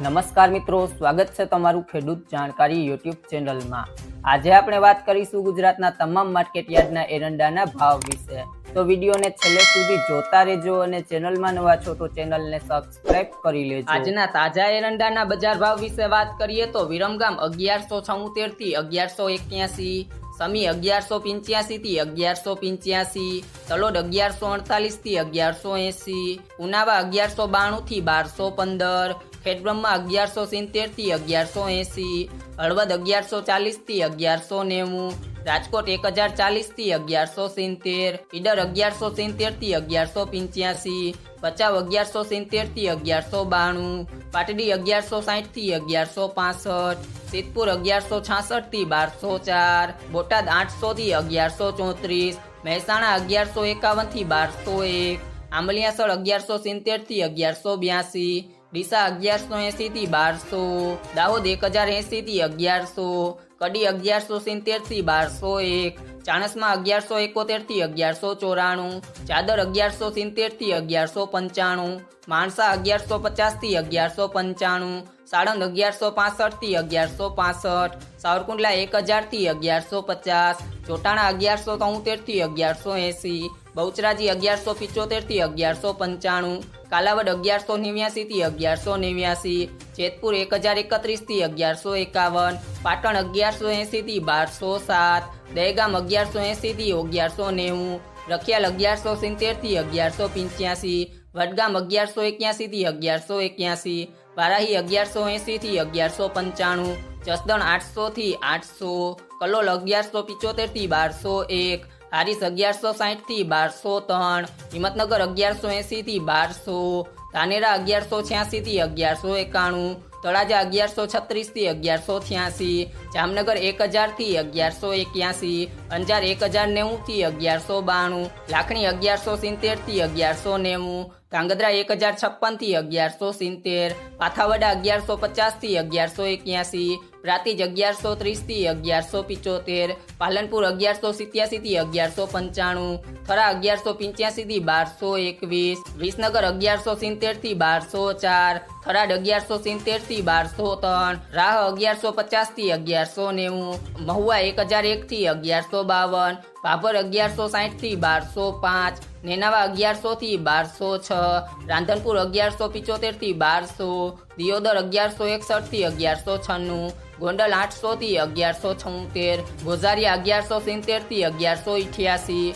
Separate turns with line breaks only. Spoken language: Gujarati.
નમસ્કાર મિત્રો, સ્વાગત છે તમારું ખેડૂત જાણકારી યુટ્યુબ ચેનલમાં. આજે આપણે વાત કરીશું ગુજરાતના તમામ માર્કેટ યાર્ડના એરંડાના ભાવ વિશે. તો વિડીયોને છેલ્લે સુધી જોતા રહેજો અને ચેનલમાં નવા છો તો ચેનલને સબસ્ક્રાઇબ કરી લેજો. આજના તાજા એરંડાના બજાર ભાવ વિશે વાત કરીએ તો વિરમગામ અગિયારસો છોતેરથી અગિયારસો એક્યાસી, સમી અગિયારસો પંચ્યાસી થી અગિયારસો પંચ્યાસી, તલોદ અગિયારસો અડતાલીસથી અગિયારસો એસી, ઉનાવા અગિયારસો બાણું થી બારસો પંદર ખેડબ્રહ્મા અગિયારસો સિત્તેરથી અગિયારસો એસી, હળવદ અગિયારસો ચાલીસથી અગિયારસો નેવું, રાજકોટ એક હજાર ચાલીસથી અગિયારસો સિત્તેર, ઈડર અગિયારસો સિત્તેરથી અગિયારસો પંચ્યાસી, ભચાઉ અગિયારસો સિત્તેરથી અગિયારસો બાણું, પાટડી અગિયારસો સાઠથી અગિયારસો પાસઠ, સિદ્ધપુર અગિયારસો છાસઠથી બારસો ચાર, બોટાદ આઠસો થી અગિયારસો ચોત્રીસ, મહેસાણા અગિયારસો એકાવનથી બારસો એક આંબલિયાસળ અગિયારસો સિત્તેરથી અગિયારસો બ્યાસી ડીસા અગિયારસો એસી થી બારસો, દાહોદ એક હજાર એસી થી અગિયારસો, કડી અગિયારસો સિત્તેરથી બારસો એક, ચાણસમાં અગિયારસો એકોતેરથી અગિયારસો ચોરાણું, ચાદર અગિયારસો સિત્તેરથી અગિયારસો પંચાણું, માણસા અગિયારસો પચાસથી અગિયારસો પંચાણું, સાળંદ અગિયારસો પાસઠથી અગિયારસો પાસઠ, સાવરકુંડલા એક હજારથી અગિયારસો પચાસ, ચોટાણા અગિયારસો તોતેરથી અગિયારસો એસી બહુચરાજી અગિયારસો પિચોતેરથી અગિયારસો પંચાણું, કાલાવડ અગિયારસો નેવ્યાસીથી અગિયારસો નેવ્યાસી, જેતપુર એક હજાર એકત્રીસથી અગિયારસો એકાવન, પાટણ અગિયારસો એંસીથી બારસો સાત, દહેગામ અગિયારસો એંસીથી અગિયારસો નેવું, રખિયાલ અગિયારસો સિત્તેરથી અગિયારસો પંચ્યાસી, વડગામ અગિયારસો એક્યાસીથી અગિયારસો એક્યાસી, વારાહી અગિયારસો એંસીથી અગિયારસો પંચાણું, જસદણ આઠસોથી આઠસો, કલોલ અગિયારસો પિચોતેરથી બારસો એક હારીસ અગિયારસો સાહીઠથી બારસો ત્રણ, હિંમતનગર અગિયારસો એસી થી બારસો, ધાનેરા અગિયારસો છ્યાસી થી અગિયારસો એકાણું, તળાજા અગિયારસો છત્રીસથી અગિયારસો છ્યાસી, જામનગર એક હજારથી અગિયારસો એક્યાસી, અંજાર એક હજાર નેવું થી અગિયારસો બાણું, લાખણી અગિયારસો સિત્તેરથી અગિયારસો નેવું ધ્રાંગધ્રા એક હજાર છપ્પનથી અગિયારસો સિત્તેર, પાથાવડા અગિયારસો પચાસથી અગિયારસો એક્યાસી પ્રાતિજ અગિયારસો ત્રીસથી અગિયારસો પિચોતેર, પાલનપુર અગિયારસો સિત્યાસી થી અગિયારસો પંચાણું, થરા અગિયારસો પંચ્યાસીથી બારસો એકવીસ, વિસનગર અગિયારસો સિત્તેરથી બારસો ચાર, થરાદ અગિયારસો સિત્તેરથી બારસો ત્રણ, રાહ અગિયારસો પચાસથી અગિયારસો નેવું, મહુવા એક હજાર એક થી અગિયારસો બાવન, ભાભર અગિયારસો સાઠથી બારસો પાંચ નેનાવા અગિયારસો થી બારસો છ, રાંધનપુર અગિયારસો પિચોતેરથી બારસો, દિયોદર અગિયારસો એકસઠથી અગિયારસો છન્નું, ગોંડલ આઠસો થી અગિયારસો છોતેર, ગોઝારિયા અગિયારસો સિત્તેરથી અગિયારસો ઇઠ્યાસી